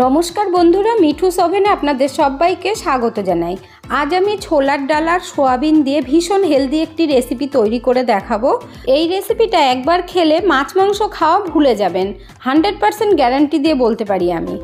নমস্কার বন্ধুরা, মিঠু সভেনে আপনাদের সবাইকে স্বাগত জানাই। আজ আমি ছোলার ডাল আর সোয়াবিন দিয়ে ভীষণ হেলদি একটি রেসিপি তৈরি করে দেখাবো। এই রেসিপিটা একবার খেলে মাছ মাংস খাওয়া ভুলে যাবেন। হান্ড্রেড পারসেন্ট গ্যারান্টি দিয়ে বলতে পারি আমি।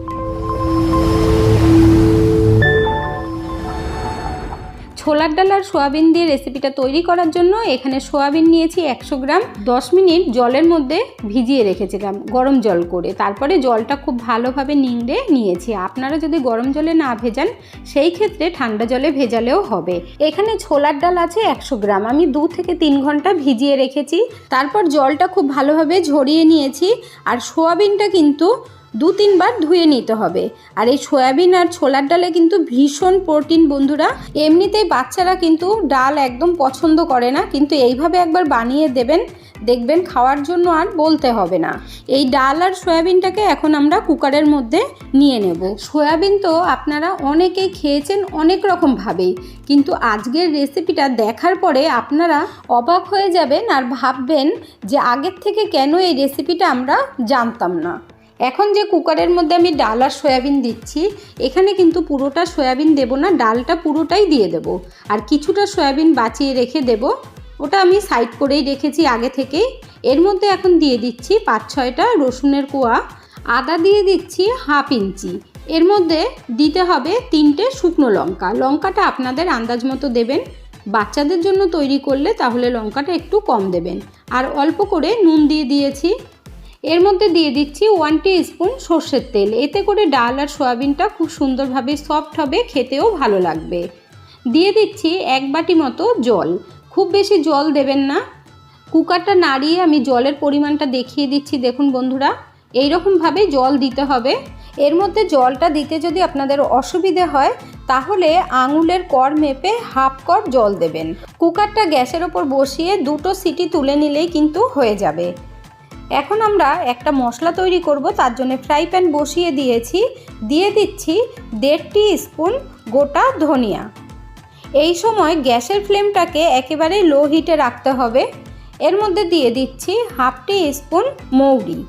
ছোলার ডাল আর সোয়াবিন দিয়ে রেসিপিটা তৈরি করার জন্য এখানে সোয়াবিন নিয়েছি একশো গ্রাম। দশ মিনিট জলের মধ্যে ভিজিয়ে রেখেছিলাম, গরম জল করে। তারপরে জলটা খুব ভালোভাবে নিংড়ে নিয়েছি। আপনারা যদি গরম জলে না ভেজান, সেই ক্ষেত্রে ঠান্ডা জলে ভেজালেও হবে। এখানে ছোলার ডাল আছে একশো গ্রাম। আমি দু থেকে তিন ঘণ্টা ভিজিয়ে রেখেছি। তারপর জলটা খুব ভালোভাবে ঝরিয়ে নিয়েছি। আর সোয়াবিনটা কিন্তু দু তিনবার ধুয়ে নিতে হবে। আর এই সয়াবিন আর ছোলার ডালে কিন্তু ভীষণ প্রোটিন বন্ধুরা। এমনিতেই বাচ্চারা কিন্তু ডাল একদম পছন্দ করে না, কিন্তু এইভাবে একবার বানিয়ে দেবেন, দেখবেন খাওয়ার জন্য আর বলতে হবে না। এই ডাল আর সয়াবিনটাকে এখন আমরা কুকারের মধ্যে নিয়ে নেব। সয়াবিন তো আপনারা অনেকেই খেয়েছেন অনেক রকমভাবেই কিন্তু আজকের রেসিপিটা দেখার পরে আপনারা অবাক হয়ে যাবেন আর ভাববেন যে আগের থেকে কেন এই রেসিপিটা আমরা জানতাম না। এখন যে কুকারের মধ্যে আমি ডাল আর সয়াবিন দিচ্ছি, এখানে কিন্তু পুরোটা সয়াবিন দেব না, ডালটা পুরোটাই দিয়ে দেব। আর কিছুটা সয়াবিন বাঁচিয়ে রেখে দেব। ওটা আমি সাইড করেই রেখেছি আগে থেকেই। এর মধ্যে এখন দিয়ে দিচ্ছি পাঁচ ছয়টা রসুনের কোয়া। আদা দিয়ে দিচ্ছি হাফ ইঞ্চি। এর মধ্যে দিতে হবে তিনটে শুকনো লঙ্কা। লঙ্কাটা আপনাদের আন্দাজ মতো দেবেন। বাচ্চাদের জন্য তৈরি করলে তাহলে লঙ্কাটা একটু কম দেবেন। আর অল্প করে নুন দিয়ে দিয়েছি। এর মধ্যে দিয়ে দিচ্ছি ওয়ান স্পুন সর্ষের তেল। এতে করে ডাল আর সয়াবিনটা খুব সুন্দরভাবে সফট হবে, খেতেও ভালো লাগবে। দিয়ে দিচ্ছি এক বাটি মতো জল। খুব বেশি জল দেবেন না। কুকারটা নাড়িয়ে আমি জলের পরিমাণটা দেখিয়ে দিচ্ছি, দেখুন বন্ধুরা। এই রকমভাবে জল দিতে হবে। এর মধ্যে জলটা দিতে যদি আপনাদের অসুবিধে হয়, তাহলে আঙুলের কর মেপে হাফ কর জল দেবেন। কুকারটা গ্যাসের ওপর বসিয়ে দুটো সিটি তুলে নিলেই কিন্তু হয়ে যাবে। এখন আমরা একটা মশলা তৈরি করব, তার জন্য ফ্রাই প্যান বসিয়ে দিয়েছি। দিয়ে দিচ্ছি দেড় টি স্পুন গোটা ধনিয়া। এই সময় গ্যাসের ফ্লেমটাকে একেবারে লো হিটে রাখতে হবে। এর মধ্যে দিয়ে দিচ্ছি হাফ টি স্পুন মৌরি।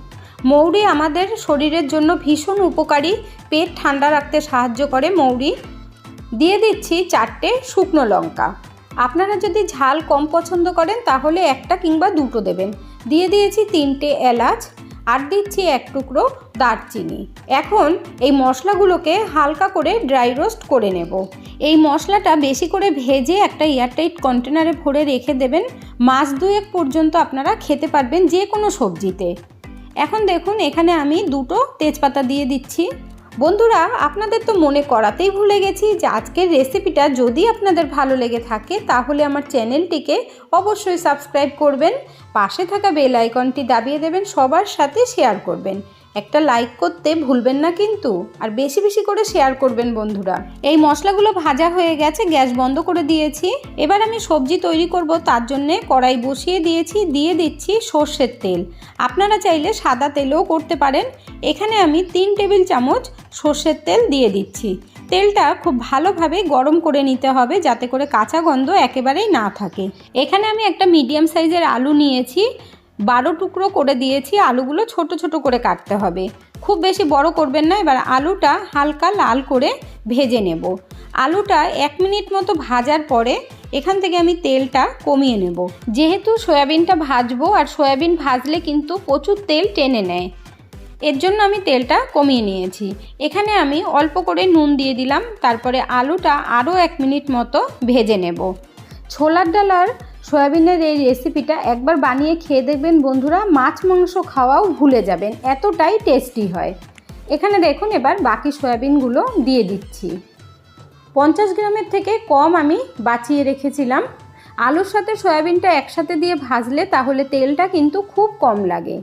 মৌরি আমাদের শরীরের জন্য ভীষণ উপকারী, পেট ঠান্ডা রাখতে সাহায্য করে মৌরি। দিয়ে দিচ্ছি চারটে শুকনো লঙ্কা। আপনারা যদি ঝাল কম পছন্দ করেন, তাহলে একটা কিংবা দুটো দেবেন। দিয়ে দিয়েছি তিনটে এলাচ, আর দিচ্ছি এক টুকরো দারচিনি। এখন এই মশলাগুলোকে হালকা করে ড্রাই রোস্ট করে নেব। এই মশলাটা বেশি করে ভেজে একটা এয়ারটাইট কন্টেনারে ভরে রেখে দেবেন। মাস দুয়েক পর্যন্ত আপনারা খেতে পারবেন যে কোনো সবজিতে। এখন দেখুন, এখানে আমি দুটো তেজপাতা দিয়ে দিচ্ছি। বন্ধুরা, আপনাদের তো মনে করাতেই ভুলে গেছি যে আজকের রেসিপিটা যদি আপনাদের ভালো লেগে থাকে, তাহলে আমার চ্যানেলটিকে অবশ্যই সাবস্ক্রাইব করবেন, পাশে থাকা বেল আইকনটি দাবিয়ে দেবেন, সবার সাথে শেয়ার করবেন। একটা লাইক করতে ভুলবেন না কিন্তু, আর বেশি বেশি করে শেয়ার করবেন বন্ধুরা। এই মশলাগুলো ভাজা হয়ে গেছে, গ্যাস বন্ধ করে দিয়েছি। এবার আমি সবজি তৈরি করব, তার জন্যে কড়াই বসিয়ে দিয়েছি, দিয়ে দিচ্ছি সর্ষের তেল। আপনারা চাইলে সাদা তেলও করতে পারেন। এখানে আমি তিন টেবিল চামচ সর্ষের তেল দিয়ে দিচ্ছি। তেলটা খুব ভালোভাবে গরম করে নিতে হবে, যাতে করে কাঁচা গন্ধ একেবারেই না থাকে। এখানে আমি একটা মিডিয়াম সাইজের আলু নিয়েছি। বারো টুকরো করে দিয়েছি, আলুগুলো ছোট ছোট করে কাটতে হবে। খুব বেশি বড় করবেন না, এবার আলুটা হালকা লাল করে ভেজে নেব। আলুটা এক মিনিট মতো ভাজার পরে এখান থেকে আমি তেলটা কমিয়ে নেব। যেহেতু সয়াবিনটা ভাজবো, আর সয়াবিন ভাজলে কিন্তু প্রচুর তেল টেনে নেয়। এর জন্য আমি তেলটা কমিয়ে নিয়েছি। এখানে আমি অল্প করে নুন দিয়ে দিলাম, তারপরে আলুটা আরও এক মিনিট মতো ভেজে নেব। ছোলার ডাল আর সয়াবিনের এই রেসিপিটা একবার বানিয়ে খেয়ে দেখবেন বন্ধুরা, মাছ, মাংস খাওয়াও ভুলে যাবেন, এতটাই টেস্টি হয়। এখানে দেখুন এবার বাকি সয়াবিনগুলো দিয়ে দিচ্ছি। পঞ্চাশ গ্রামের থেকে কম আমি বাঁচিয়ে রেখেছিলাম। আলুর সাথে সয়াবিনটা একসাথে দিয়ে ভাজলে তাহলে তেলটা কিন্তু খুব কম লাগে।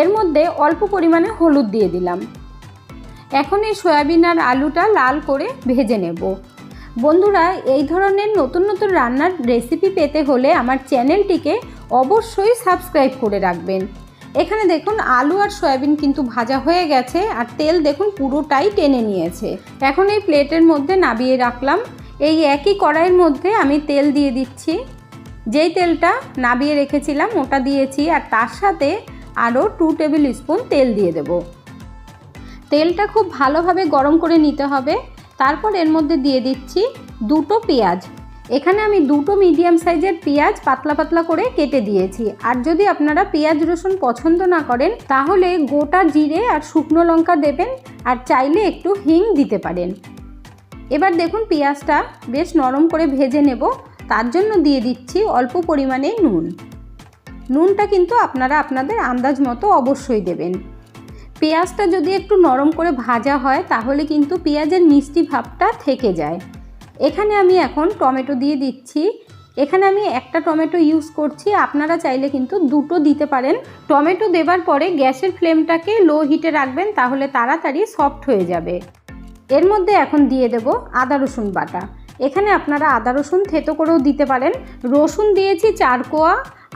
এর মধ্যে অল্প পরিমাণে হলুদ দিয়ে দিলাম। এখন এই সয়াবিন আর আলুটা লাল করে ভেজে নেব। বন্ধুরা, এই ধরনের নতুন নতুন রান্নার রেসিপি পেতে হলে আমার চ্যানেলটিকে অবশ্যই সাবস্ক্রাইব করে রাখবেন। এখানে দেখুন, আলু আর সয়াবিন কিন্তু ভাজা হয়ে গেছে আর তেল দেখুন পুরোটাই টেনে নিয়েছে। এখন এই প্লেটের মধ্যে নাবিয়ে রাখলাম। এই একই কড়াইয়ের মধ্যে আমি তেল দিয়ে দিচ্ছি। যেই তেলটা নাবিয়ে রেখেছিলাম, ওটা দিয়েছি আর তার সাথে আরও টু টেবিল স্পুন তেল দিয়ে দেবো। তেলটা খুব ভালোভাবে গরম করে নিতে হবে। তারপর এর মধ্যে দিয়ে দিচ্ছি দুটো পেঁয়াজ। এখানে আমি দুটো মিডিয়াম সাইজের পেঁয়াজ পাতলা পাতলা করে কেটে দিয়েছি। আর যদি আপনারা পেঁয়াজ রসুন পছন্দ না করেন, তাহলে গোটা জিরে আর শুকনো লঙ্কা দেবেন আর চাইলে একটু হিং দিতে পারেন। এবার দেখুন পেঁয়াজটা বেশ নরম করে ভেজে নেব। তার জন্য দিয়ে দিচ্ছি অল্প পরিমাণে নুন। নুনটা কিন্তু আপনারা আপনাদের আন্দাজ মতো অবশ্যই দেবেন। পেঁয়াজটা যদি একটু নরম করে ভাজা হয়, তাহলে কিন্তু পেঁয়াজের মিষ্টি ভাবটা থেকে যায়। এখানে আমি এখন টমেটো দিয়ে দিচ্ছি। এখানে আমি একটা টমেটো ইউজ করছি। আপনারা চাইলে কিন্তু দুটো দিতে পারেন। টমেটো দেবার পরে গ্যাসের ফ্লেমটাকে লো হিটে রাখবেন, তাহলে তাড়াতাড়ি সফট হয়ে যাবে। এর মধ্যে এখন দিয়ে দেব আদা রসুন বাটা। এখানে আপনারা আদা রসুন থেতো করেও দিতে পারেন। রসুন দিয়েছি চার কোয়া।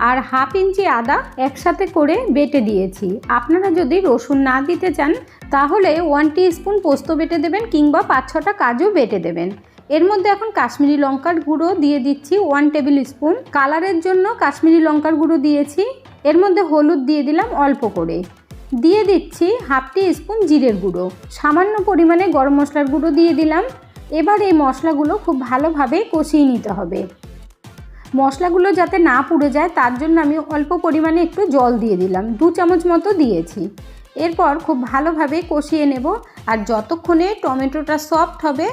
আর হাফ ইঞ্চি আদা একসাথে করে বেটে দিয়েছি। আপনারা যদি রসুন না দিতে চান, তাহলে ওয়ান স্পুন পোস্ত বেটে দেবেন কিংবা পাঁচ ছটা কাজু বেটে দেবেন। এর মধ্যে এখন কাশ্মীরি লঙ্কার গুঁড়ো দিয়ে দিচ্ছি ওয়ান টেবিল স্পুন কালারের জন্য কাশ্মীরি লঙ্কার গুঁড়ো দিয়েছি। এর মধ্যে হলুদ দিয়ে দিলাম অল্প করে। দিয়ে দিচ্ছি হাফ টি স্পুন জিরের গুঁড়ো। সামান্য পরিমাণে গরম মশলার গুঁড়ো দিয়ে দিলাম। এবার এই মশলাগুলো খুব ভালোভাবে কষিয়ে নিতে হবে। মশলাগুলো যাতে না পুড়ে যায়, তার জন্য আমি অল্প পরিমাণে একটু জল দিয়ে দিলাম। দু চামচ মতো দিয়েছি। এরপর খুব ভালোভাবে কষিয়ে নেব। আর যতক্ষণে টমেটোটা সফট হবে,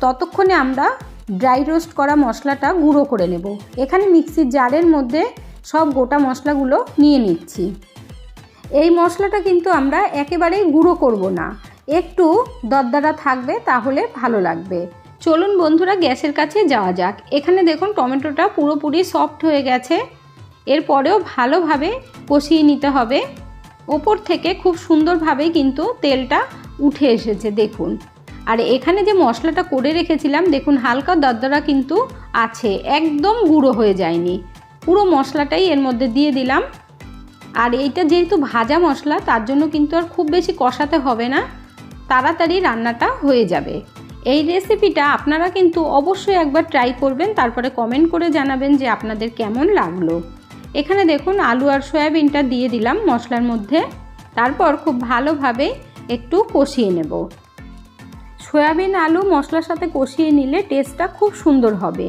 ততক্ষণে আমরা ড্রাই রোস্ট করা মশলাটা গুঁড়ো করে নেব। এখানে মিক্সির জারের মধ্যে সব গোটা মশলাগুলো নিয়ে নিচ্ছি। এই মশলাটা কিন্তু আমরা একেবারেই গুঁড়ো করব না। একটু দরদারা থাকবে, তাহলে ভালো লাগবে। চলুন বন্ধুরা গ্যাসের কাছে যাওয়া যাক। এখানে দেখুন টমেটোটা পুরোপুরি সফট হয়ে গেছে। এরপরেও ভালোভাবে কষিয়ে নিতে হবে। ওপর থেকে খুব সুন্দরভাবে কিন্তু তেলটা উঠে এসেছে, দেখুন। আর এখানে যে মশলাটা করে রেখেছিলাম, দেখুন হালকা দরদরা কিন্তু আছে, একদম গুঁড়ো হয়ে যায়নি। পুরো মশলাটাই এর মধ্যে দিয়ে দিলাম। আর এইটা যেহেতু ভাজা মশলা, তার জন্য কিন্তু আর খুব বেশি কষাতে হবে না। তাড়াতাড়ি রান্নাটা হয়ে যাবে। এই রেসিপিটা আপনারা কিন্তু অবশ্যই একবার ট্রাই করবেন, তারপরে কমেন্ট করে জানাবেন যে আপনাদের কেমন লাগল। এখানে দেখুন আলু আর সয়াবিনটা দিয়ে দিলাম মশলার মধ্যে, তারপর খুব ভালোভাবে একটু কষিয়ে নেব। সয়াবিন, আলু মশলার সাথে কষিয়ে নিলে টেস্টটা খুব সুন্দর হবে।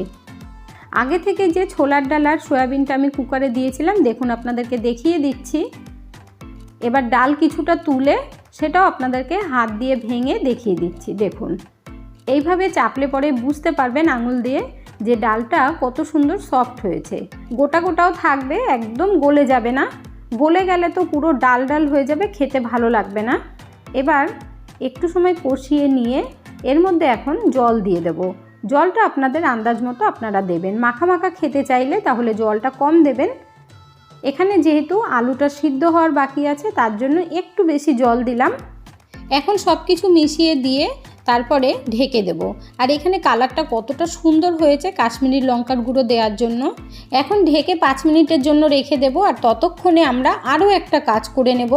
আগে থেকে যে ছোলার ডাল আর সয়াবিনটা আমি কুকারে দিয়েছিলাম, দেখুন আপনাদেরকে দেখিয়ে দিচ্ছি। এবার ডাল কিছুটা তুলে সেটাও আপনাদেরকে হাত দিয়ে ভেঙে দেখিয়ে দিচ্ছি, দেখুন। এইভাবে চাপলে পরে বুঝতে পারবেন আঙুল দিয়ে যে ডালটা কত সুন্দর সফট হয়েছে। গোটা গোটাও থাকবে, একদম গলে যাবে না। গলে গেলে তো পুরো ডাল ডাল হয়ে যাবে, খেতে ভালো লাগবে না। এবার একটু সময় কষিয়ে নিয়ে এর মধ্যে এখন জল দিয়ে দেব। জলটা আপনাদের আন্দাজ মতো আপনারা দেবেন। মাখা মাখা খেতে চাইলে তাহলে জলটা কম দেবেন। এখানে যেহেতু আলুটা সিদ্ধ হওয়ার বাকি আছে, তার জন্য একটু বেশি জল দিলাম। এখন সব কিছু মিশিয়ে দিয়ে তারপরে ঢেকে দেব। আর এখানে কালারটা কতটা সুন্দর হয়েছে কাশ্মীরি লঙ্কার গুঁড়ো দেওয়ার জন্য। এখন ঢেকে পাঁচ মিনিটের জন্য রেখে দেব আর ততক্ষণে আমরা আরও একটা কাজ করে নেব।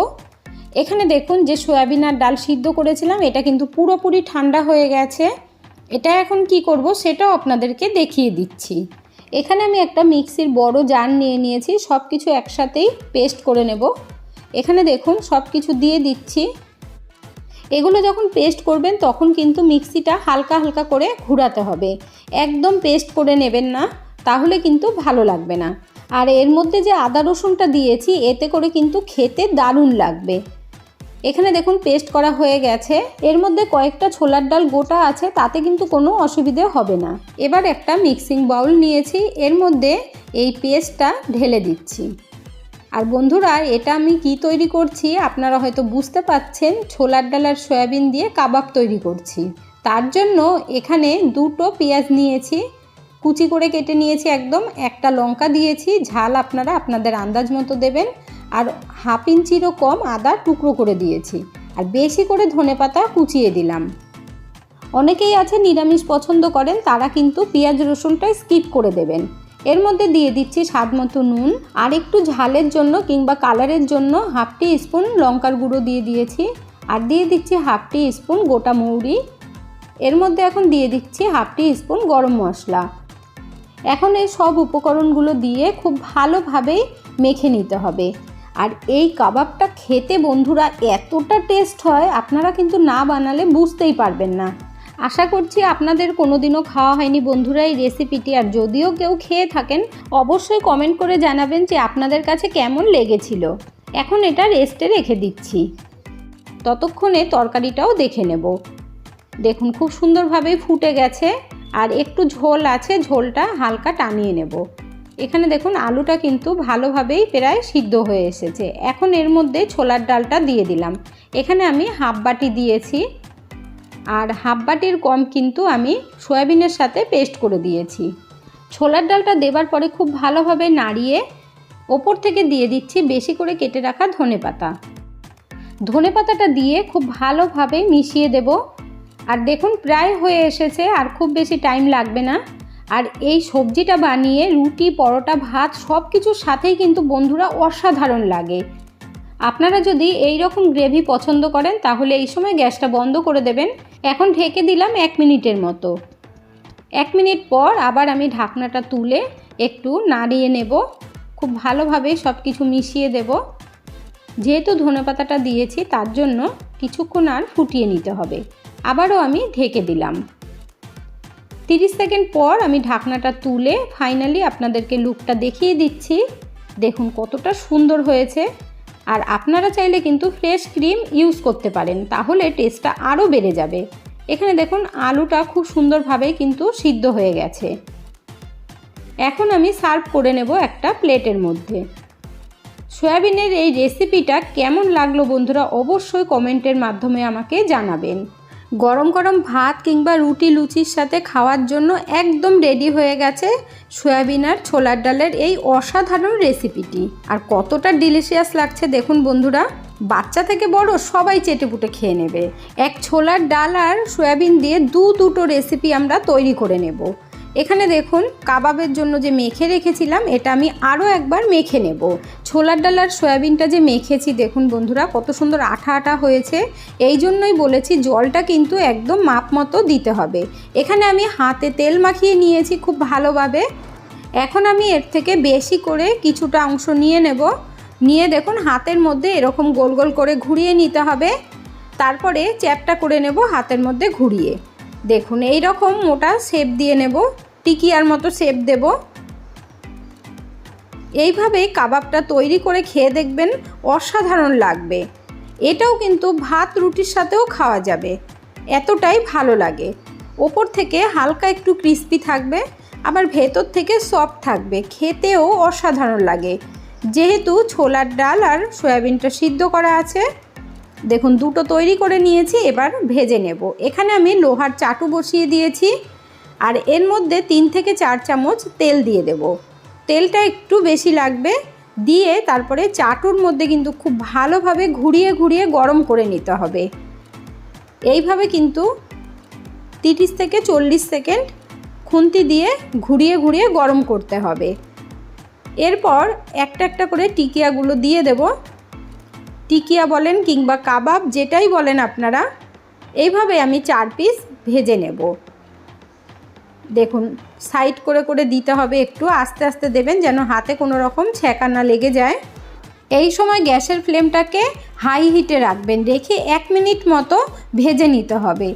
এখানে দেখুন যে সয়াবিন আর ডাল সিদ্ধ করেছিলাম, এটা কিন্তু পুরোপুরি ঠান্ডা হয়ে গেছে। এটা এখন কি করব সেটাও আপনাদেরকে দেখিয়ে দিচ্ছি। এখানে আমি একটা মিক্সির বড় জার নিয়ে নিয়েছি সব কিছু একসাথেই পেস্ট করে নেব। এখানে দেখুন সব কিছু দিয়ে দিচ্ছি। এগুলো যখন পেস্ট করবেন, তখন কিন্তু মিক্সিটা হালকা হালকা করে ঘোরাতে হবে। একদম পেস্ট করে নেবেন না, তাহলে কিন্তু ভালো লাগবে না। আর এর মধ্যে যে আদা রসুনটা দিয়েছি, এতে করে কিন্তু খেতে দারুণ লাগবে। এখানে দেখুন পেস্ট করা হয়ে গেছে। এর মধ্যে কয়েকটা ছোলার ডাল গোটা আছে, তাতে কিন্তু কোনো অসুবিধে হবে না। এবার একটা মিক্সিং বাউল নিয়েছি। এর মধ্যে এই পেস্টটা ঢেলে দিচ্ছি। আর বন্ধুরা, এটা আমি কি তৈরি করছি? আপনারা হয়তো বুঝতে পাচ্ছেন, ছোলার ডাল আর সয়াবিন দিয়ে কাবাব তৈরি করছি। তার জন্য এখানে দুটো পেঁয়াজ নিয়েছি, কুচি করে কেটে নিয়েছি একদম, একটা লঙ্কা দিয়েছি, ঝাল আপনারা আপনাদের আন্দাজ মতো দেবেন, আর হাফ ইঞ্চিরও কম আদা টুকরো করে দিয়েছি। আর বেশি করে ধনে পাতা কুচিয়ে দিলাম। অনেকেই আছে নিরামিষ পছন্দ করেন, তারা কিন্তু পেঁয়াজ রসুনটা স্কিপ করে দেবেন। এর মধ্যে দিয়ে দিচ্ছি স্বাদ মতো নুন আর একটু ঝালের জন্য কিংবা কালারের জন্য হাফ টি স্পুন লঙ্কার গুঁড়ো দিয়ে দিয়েছি। আর দিয়ে দিচ্ছি হাফ টি স্পুন গোটা মৌরি। এর মধ্যে এখন দিয়ে দিচ্ছি হাফ টি স্পুন গরম মশলা। এখন এই সব উপকরণগুলো দিয়ে খুব ভালোভাবেই মেখে নিতে হবে। আর এই কাবাবটা খেতে বন্ধুরা এতটা টেস্ট হয়, আপনারা কিন্তু না বানালে বুঝতেই পারবেন না। আশা করছি আপনাদের কোনোদিনও খাওয়া হয়নি। বন্ধুরা, এই রেসিপিটি আর যদিও কেউ খেয়ে থাকেন, অবশ্যই কমেন্ট করে জানাবেন যে আপনাদের কাছে কেমন লেগেছিল। এখন এটা রেস্টে রেখে দিচ্ছি। ততক্ষণে তরকারিটাও দেখে নেব। দেখুন, খুব সুন্দরভাবেই ফুটে গেছে আর একটু ঝোল আছে, ঝোলটা হালকা টানিয়ে নেব। এখানে দেখুন, আলুটা কিন্তু ভালোভাবেই প্রায় সিদ্ধ হয়ে এসেছে। এখন এর মধ্যে ছোলার ডালটা দিয়ে দিলাম। এখানে আমি হাফ বাটি দিয়েছি আর হাফ বাটির কম কিন্তু আমি সয়াবিনের সাথে পেস্ট করে দিয়েছি। ছোলার ডালটা দেবার পরে খুব ভালোভাবে নাড়িয়ে ওপর থেকে দিয়ে দিচ্ছি বেশি করে কেটে রাখা ধনে পাতা। ধনে পাতাটা দিয়ে খুব ভালোভাবে মিশিয়ে দেব। আর দেখুন প্রায় হয়ে এসেছে আর খুব বেশি টাইম লাগবে না। আর এই সবজিটা বানিয়ে রুটি, পরোটা, ভাত সব কিছুর সাথেই কিন্তু বন্ধুরা অসাধারণ লাগে। আপনারা যদি এই রকম গ্রেভি পছন্দ করেন, তাহলে এই সময় গ্যাসটা বন্ধ করে দেবেন। এখন ঢেকে দিলাম এক মিনিটের মতো। এক মিনিট পর আবার আমি ঢাকনাটা তুলে একটু নাড়িয়ে নেব। খুব ভালোভাবে সব কিছু মিশিয়ে দেব। যেহেতু ধনেপাতাটা দিয়েছি, তার জন্য কিছুক্ষণ আর ফুটিয়ে নিতে হবে। আবারও আমি ঢেকে দিলাম। তিরিশ সেকেন্ড পর আমি ঢাকনাটা তুলে ফাইনালি আপনাদেরকে লুকটা দেখিয়ে দিচ্ছি। দেখুন কতটা সুন্দর হয়েছে। আর আপনারা চাইলে কিন্তু ফ্রেশ ক্রিম ইউজ করতে পারেন, তাহলে টেস্টটা আরও বেড়ে যাবে। এখানে দেখুন, আলুটা খুব সুন্দরভাবে কিন্তু সিদ্ধ হয়ে গেছে। এখন আমি সার্ভ করে নেব একটা প্লেটের মধ্যে। সয়াবিনের এই রেসিপিটা কেমন লাগল বন্ধুরা, অবশ্যই কমেন্টের মাধ্যমে আমাকে জানাবেন। গরম গরম ভাত কিংবা রুটি লুচির সাথে খাওয়ার জন্য একদম রেডি হয়ে গেছে সয়াবিন আর ছোলার ডালের এই অসাধারণ রেসিপিটি আর কতটা ডিলিশিয়াস লাগছে দেখুন বন্ধুরা। বাচ্চা থেকে বড় সবাই চেটেপুটে খেয়ে নেবে। এক ছোলার ডাল আর সয়াবিন দিয়ে দু দুটো রেসিপি আমরা তৈরি করে নেব। এখানে দেখুন, কাবাবের জন্য যে মেখে রেখেছিলাম, এটা আমি আরও একবার মেখে নেব। ছোলার ডাল আর সয়াবিনটা যে মেখেছি, দেখুন বন্ধুরা, কত সুন্দর আঠা আঠা হয়েছে। এই জন্যই বলেছি, জলটা কিন্তু একদম মাপ মতো দিতে হবে। এখানে আমি হাতে তেল মাখিয়ে নিয়েছি খুব ভালোভাবে। এখন আমি এর থেকে বেশি করে কিছুটা অংশ নিয়ে নেব। নিয়ে দেখুন, হাতের মধ্যে এরকম গোল গোল করে ঘুরিয়ে নিতে হবে। তারপরে চ্যাপটা করে নেব হাতের মধ্যে ঘুরিয়ে। দেখুন এই রকম মোটা শেপ দিয়ে নেব, টিকিয়ার মতো শেপ দেব। এইভাবেই কাবাবটা তৈরি করে খেয়ে দেখবেন অসাধারণ লাগবে। এটাও কিন্তু ভাত, রুটির সাথেও খাওয়া যাবে। এতটাই ভালো লাগে। ওপর থেকে হালকা একটু ক্রিস্পি থাকবে, আবার ভেতর থেকে সফট থাকবে। খেতেও অসাধারণ লাগে। যেহেতু ছোলার ডাল আর সয়াবিনটা সিদ্ধ করা আছে দেখুন, দুটো তৈরি করে নিয়েছি, এবার ভেজে নেব। এখানে আমি লোহার চাটু বসিয়ে দিয়েছি, আর এর মধ্যে তিন থেকে চার চামচ তেল দিয়ে দেব। তেলটা একটু বেশি লাগবে, দিয়ে তারপরে চাটুর মধ্যে কিন্তু খুব ভালোভাবে ঘুরিয়ে ঘুরিয়ে গরম করে নিতে হবে। এইভাবে কিন্তু তিরিশ থেকে চল্লিশ সেকেন্ড খুন্তি দিয়ে ঘুরিয়ে ঘুরিয়ে গরম করতে হবে। এরপর একটা একটা করে টিকিয়াগুলো দিয়ে দেবো টিকিয়া বলেন কিংবা কাবাব যেটাই বলেন আপনারা, এইভাবে আমি চার পিস ভেজে নেব। দেখুন সাইড করে করে দিতে হবে একটু, আস্তে আস্তে দেবেন যেন হাতে কোনো রকম ছ্যাঁকা না লেগে যায়। এই সময় গ্যাসের ফ্লেমটাকে হাই হিটে রাখবেন, রেখে এক মিনিট মতো ভেজে নিতে হবে।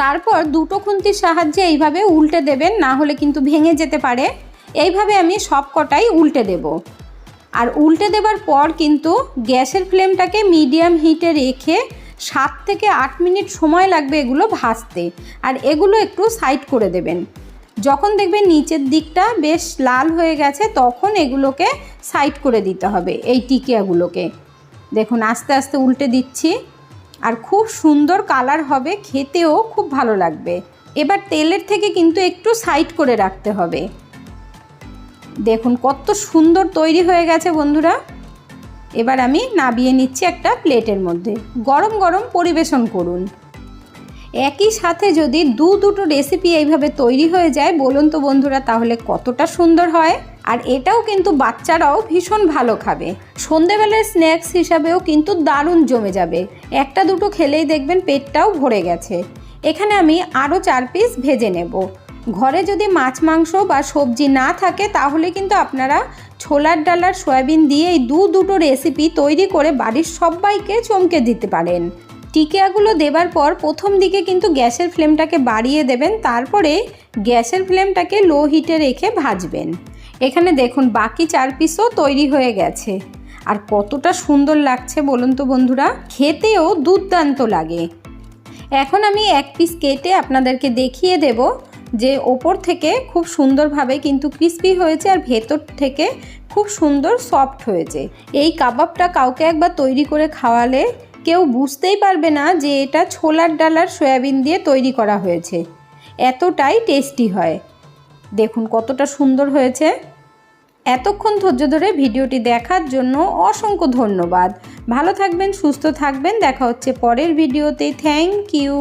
তারপর দুটো খুন্তির সাহায্যে এইভাবে উল্টে দেবেন, না হলে কিন্তু ভেঙে যেতে পারে। এইভাবে আমি সব কটাই উল্টে দেবো। আর উল্টে দেবার পর কিন্তু গ্যাসের ফ্লেমটাকে মিডিয়াম হিটে রেখে সাত থেকে আট মিনিট সময় লাগবে এগুলো ভাজতে। আর এগুলো একটু সাইড করে দেবেন। যখন দেখবেন নিচের দিকটা বেশ লাল হয়ে গেছে, তখন এগুলোকে সাইড করে দিতে হবে এই টিকিয়াগুলোকে। দেখুন, আস্তে আস্তে উল্টে দিচ্ছি। আর খুব সুন্দর কালার হবে, খেতেও খুব ভালো লাগবে। এবার তেলের থেকে কিন্তু একটু সাইড করে রাখতে হবে। দেখুন, কত সুন্দর তৈরি হয়ে গেছে বন্ধুরা। এবার আমি নাবিয়ে নিচ্ছি একটা প্লেটের মধ্যে। গরম গরম পরিবেশন করুন। একই সাথে যদি দু দুটো রেসিপি এইভাবে তৈরি হয়ে যায়, বলুন তো বন্ধুরা তাহলে কতটা সুন্দর হয়। আর এটাও কিন্তু বাচ্চারাও ভীষণ ভালো খাবে। সন্ধেবেলার স্ন্যাক্স হিসাবেও কিন্তু দারুণ জমে যাবে। একটা দুটো খেলেই দেখবেন পেটটাও ভরে গেছে। এখানে আমি আরও চার পিস ভেজে নেব। ঘরে যদি মাছ, মাংস বা সবজি না থাকে, তাহলে কিন্তু আপনারা ছোলার ডালার সয়াবিন দিয়ে এই দু দুটো রেসিপি তৈরি করে বাড়ির সবাইকে চমকে দিতে পারেন। টিকিয়াগুলো দেবার পর প্রথম দিকে কিন্তু গ্যাসের ফ্লেমটাকে বাড়িয়ে দেবেন, তারপরে গ্যাসের ফ্লেমটাকে লো হিটে রেখে ভাজবেন। এখানে দেখুন, বাকি চার পিসও তৈরি হয়ে গেছে। আর কতটা সুন্দর লাগছে বলুন তো বন্ধুরা, খেতেও দুর্দান্ত লাগে। এখন আমি এক পিস কেটে আপনাদেরকে দেখিয়ে দেব। যে ওপর থেকে খুব সুন্দরভাবে কিন্তু ক্রিস্পি হয়েছে আর ভেতর থেকে খুব সুন্দর সফট হয়েছে। এই কাবাবটা কাউকে একবার তৈরি করে খাওয়ালে কেউ বুঝতেই পারবে না যে এটা ছোলার ডালার সয়াবিন দিয়ে তৈরি করা হয়েছে। এতটাই টেস্টি হয়। দেখুন কতটা সুন্দর হয়েছে। এতক্ষণ ধৈর্য ধরে ভিডিওটি দেখার জন্য অসংখ্য ধন্যবাদ। ভালো থাকবেন, সুস্থ থাকবেন। দেখা হচ্ছে পরের ভিডিওতে। Thank you